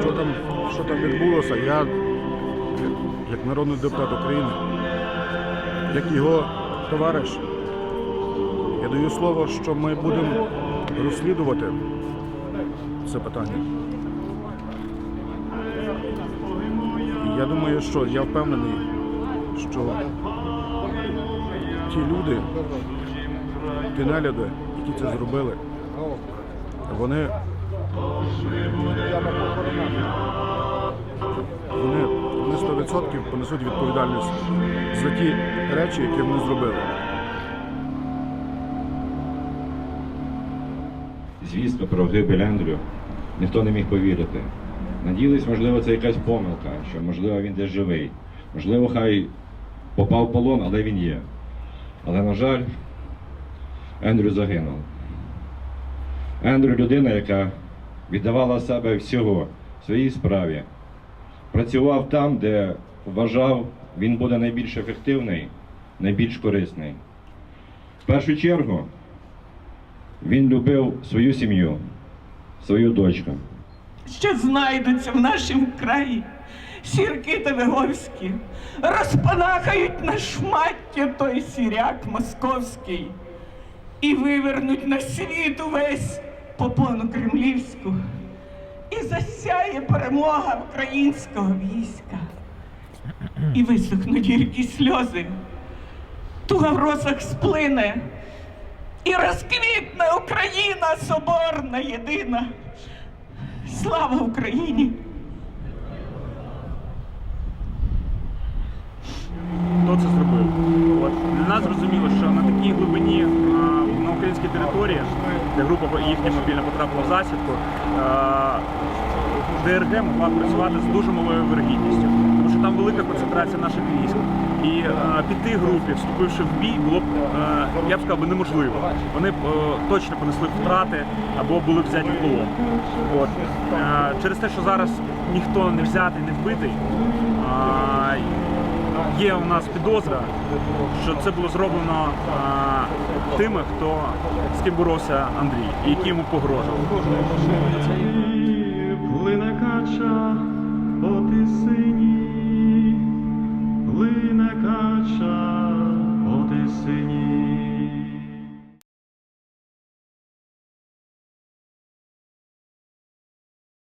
що там, що там відбулося, я, як народний депутат України, як його товариш, я даю слово, що ми будемо розслідувати це питання. І я думаю, що я впевнений, що ті люди, ті нагляди, які це зробили, вони, вони, вони 100% понесуть відповідальність за ті речі, які вони зробили. звістка про гибель Ендрю ніхто не міг повірити. Надіялись, можливо, це якась помилка, що можливо він десь живий. Можливо, хай попав в полон, але він є. Але, на жаль, Ендрю загинув. Ендрю людина, яка віддавала себе всього своїй справі, працював там, де вважав, він буде найбільш ефективний, найбільш корисний. В першу чергу, він любив свою сім'ю, свою дочку. що знайдуться в нашому краї. Сірки та виговські розпанахають на шмаття той сіряк московський і вивернуть на світ увесь попону кремлівську. І засяє перемога українського війська. І висохнуть гіркі сльози. Туга в росах сплине, і розквітне Україна соборна єдина. Слава Україні! хто це зробив. Нас зрозуміло, що на такій глибині на українській території, де група їхня мобільна потрапила в засідку, ДРГ могла працювати з дуже малою вирогідністю, тому що там велика концентрація наших військ. І а, піти групі, вступивши в бій, було б а, я б сказав неможливо. Вони б е, точно понесли втрати або були взяті в полон. От. Е, через те, що зараз ніхто не взятий, не вбитий. Є у нас підозра, що це було зроблено а, тими, хто з ким боровся Андрій, і які йому погрожували. Плине кача по тисині, плине кача оти тисині.